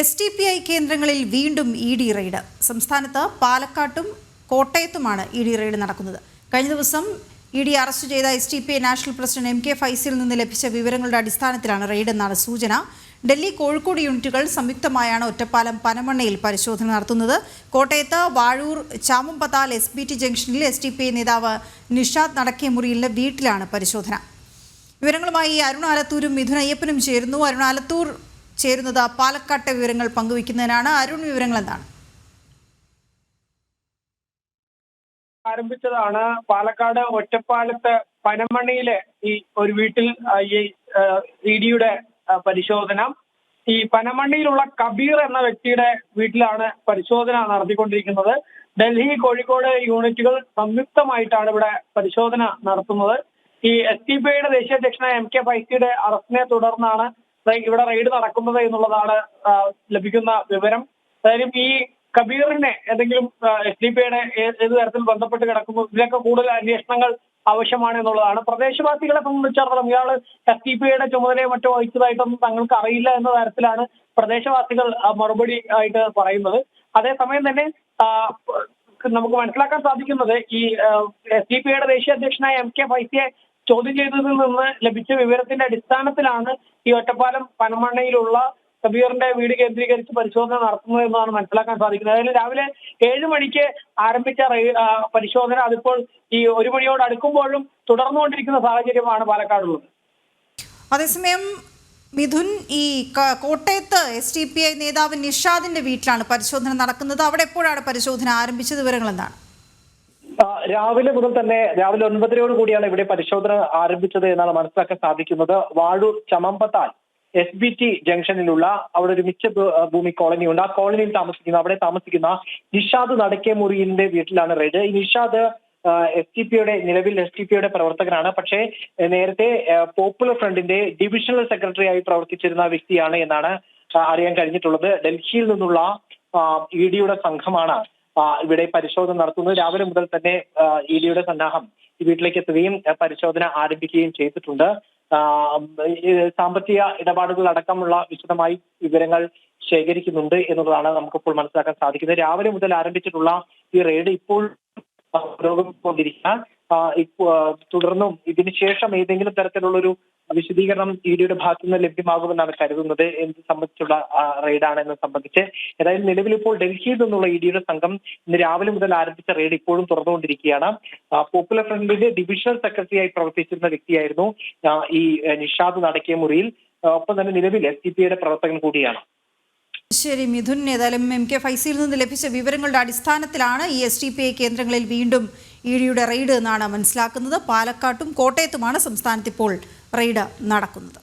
S T P I കേന്ദ്രങ്ങളിൽ വീണ്ടും E D raid സംസ്ഥാനത്ത് പാലക്കാട്ടും കോട്ടയത്തുമാണ് ഇ ഡി റെയ്ഡ് നടക്കുന്നത്. കഴിഞ്ഞ ദിവസം ഇ ഡി അറസ്റ്റ് ചെയ്ത S T P I national president M K ഫൈസിൽ നിന്ന് ലഭിച്ച വിവരങ്ങളുടെ അടിസ്ഥാനത്തിലാണ് റെയ്ഡ് എന്നാണ് സൂചന. ഡൽഹി കോഴിക്കോട് യൂണിറ്റുകൾ സംയുക്തമായാണ് ഒറ്റപ്പാലം പനമണ്ണയിൽ പരിശോധന നടത്തുന്നത്. കോട്ടയത്ത് Vazhoor Chamampathal S B T ജംഗ്ഷനിൽ എസ് ടി പി ഐ നേതാവ് നിഷാദ് നടക്കിയ മുറിയിലെ വീട്ടിലാണ് പരിശോധന. വിവരങ്ങളുമായി അരുണാലത്തൂരും മിഥുനയ്യപ്പനും ചേരുന്നു. അരുൺ ആലത്തൂർ ചേരുന്നത് പാലക്കാട്ടെ വിവരങ്ങൾ പങ്കുവയ്ക്കുന്നതിനാണ്. അരുൺ വിവരങ്ങൾ എന്താണ്? ആരംഭിച്ചതാണ്. പാലക്കാട് ഒറ്റപ്പാലത്ത് പനമണിയിലെ ഈ ഒരു വീട്ടിൽ ഈ ഇ ഡിയുടെ പരിശോധന. ഈ പനമണ്ണിയിലുള്ള കബീർ എന്ന വ്യക്തിയുടെ വീട്ടിലാണ് പരിശോധന നടത്തിക്കൊണ്ടിരിക്കുന്നത്. ഡൽഹി കോഴിക്കോട് യൂണിറ്റുകൾ സംയുക്തമായിട്ടാണ് ഇവിടെ പരിശോധന നടത്തുന്നത്. ഈ എസ് ടി ദേശീയ അധ്യക്ഷനായ എം കെ ഫൈസിയുടെ അറസ്റ്റിനെ തുടർന്നാണ് ഇവിടെ റെയ്ഡ് നടക്കുന്നത് എന്നുള്ളതാണ് ലഭിക്കുന്ന വിവരം. കാര്യം ഈ കബീറിനെ ഏതെങ്കിലും എസ് ഡി പി യുടെ ഏത് തരത്തിൽ ബന്ധപ്പെട്ട് കിടക്കുന്നു ഇതിലൊക്കെ കൂടുതൽ അന്വേഷണങ്ങൾ ആവശ്യമാണ് എന്നുള്ളതാണ്. പ്രദേശവാസികളെ സംബന്ധിച്ചിടത്തോളം ഇയാൾ എസ് ഡി പി യുടെ ചുമതലയോ മറ്റോ വഹിച്ചതായിട്ടൊന്നും തങ്ങൾക്ക് അറിയില്ല എന്ന തരത്തിലാണ് പ്രദേശവാസികൾ മറുപടി ആയിട്ട് പറയുന്നത്. അതേസമയം തന്നെ നമുക്ക് മനസ്സിലാക്കാൻ സാധിക്കുന്നത് ഈ എസ് ഡി പി യുടെ ദേശീയ അധ്യക്ഷനായ എം കെ ഫൈസിയെ ചോദ്യം ചെയ്തതിൽ നിന്ന് ലഭിച്ച വിവരത്തിന്റെ അടിസ്ഥാനത്തിലാണ് ഈ ഒറ്റപ്പാലം പനമണ്ണയിലുള്ള കബീറിന്റെ വീട് കേന്ദ്രീകരിച്ച് പരിശോധന നടത്തുന്നത് എന്നാണ് മനസ്സിലാക്കാൻ സാധിക്കുന്നത്. അതായത് രാവിലെ ഏഴ് മണിക്ക് ആരംഭിച്ച പരിശോധന അതിപ്പോൾ ഈ ഒരു മണിയോട് അടുക്കുമ്പോഴും തുടർന്നുകൊണ്ടിരിക്കുന്ന സാഹചര്യമാണ് പാലക്കാടുള്ളത്. അതേസമയം മിഥുൻ ഈ കോട്ടയത്ത് എസ് ഡി പി ഐ നേതാവ് നിഷാദിന്റെ വീട്ടിലാണ് പരിശോധന നടക്കുന്നത്. അവിടെ എപ്പോഴാണ് പരിശോധന ആരംഭിച്ചത്? വിവരങ്ങൾ എന്താണ്? രാവിലെ മുതൽ തന്നെ രാവിലെ ഒൻപതരയോട് കൂടിയാണ് ഇവിടെ പരിശോധന ആരംഭിച്ചത് എന്നാണ് മനസ്സിലാക്കാൻ സാധിക്കുന്നത്. Vazhoor Chamampathal S B T ജംഗ്ഷനിലുള്ള അവിടെ ഒരു മിച്ച ഭൂമി കോളനി ഉണ്ട്. ആ കോളനിയിൽ താമസിക്കുന്ന അവിടെ താമസിക്കുന്ന നിഷാദ് നടക്കേ മുറിയിന്റെ വീട്ടിലാണ് റെയ്ഡ്. ഈ നിഷാദ് എസ് ടി പിയുടെ നിലവിൽ എസ് ടി പിയുടെ പ്രവർത്തകനാണ്. പക്ഷേ നേരത്തെ പോപ്പുലർ ഫ്രണ്ടിന്റെ ഡിവിഷണൽ സെക്രട്ടറി ആയി പ്രവർത്തിച്ചിരുന്ന വ്യക്തിയാണ് എന്നാണ് അറിയാൻ കഴിഞ്ഞിട്ടുള്ളത്. ഡൽഹിയിൽ നിന്നുള്ള ഇ ഡിയുടെ സംഘമാണ്. ആ, ഇവിടെ പരിശോധന നടത്തുന്നത് രാവിലെ മുതൽ തന്നെ ഇഡിയുടെ ഡിയുടെ സന്നാഹം വീട്ടിലേക്ക് എത്തുകയും പരിശോധന ആരംഭിക്കുകയും ചെയ്തിട്ടുണ്ട്. സാമ്പത്തിക ഇടപാടുകൾ അടക്കമുള്ള വിശദമായി വിവരങ്ങൾ ശേഖരിക്കുന്നുണ്ട് എന്നുള്ളതാണ് നമുക്കിപ്പോൾ മനസ്സിലാക്കാൻ സാധിക്കുന്നത്. രാവിലെ മുതൽ ആരംഭിച്ചിട്ടുള്ള ഈ റെയ്ഡ് ഇപ്പോൾ പുരോഗമിക്കൊണ്ടിരിക്കുക തുടർന്നും ഇതിനുശേഷം ഏതെങ്കിലും തരത്തിലുള്ള ഒരു വിശദീകരണം ഇ ഡിയുടെ ഭാഗത്തു നിന്ന് ലഭ്യമാകുമെന്നാണ് കരുതുന്നത്. എന്ത് സംബന്ധിച്ചുള്ള റെയ്ഡാണ് എന്ന് സംബന്ധിച്ച്. ഏതായാലും നിലവിൽ ഇപ്പോൾ ഡൽഹിയിൽ നിന്നുള്ള ഇ ഡിയുടെ സംഘം ഇന്ന് രാവിലെ മുതൽ ആരംഭിച്ച റെയ്ഡ് ഇപ്പോഴും തുറന്നുകൊണ്ടിരിക്കുകയാണ്. പോപ്പുലർ ഫ്രണ്ടിന്റെ ഡിവിഷണൽ സെക്രട്ടറിയായി പ്രവർത്തിച്ചിരുന്ന വ്യക്തിയായിരുന്നു ഈ നിഷാദ് നടക്കിയ മുറിയിൽ. ഒപ്പം തന്നെ നിലവിൽ എസ് ഡി പിയുടെ പ്രവർത്തകൻ കൂടിയാണ്. ശരി മിഥുൻ. ഏതായാലും എം കെ ഫൈസിയിൽ നിന്ന് ലഭിച്ച വിവരങ്ങളുടെ അടിസ്ഥാനത്തിലാണ് ഈ എസ് ടി പി ഐ കേന്ദ്രങ്ങളിൽ വീണ്ടും ഇ ഡിയുടെ റെയ്ഡ് എന്നാണ് മനസ്സിലാക്കുന്നത്. പാലക്കാട്ടും കോട്ടയത്തുമാണ് സംസ്ഥാനത്ത് ഇപ്പോൾ റെയ്ഡ് നടക്കുന്നത്.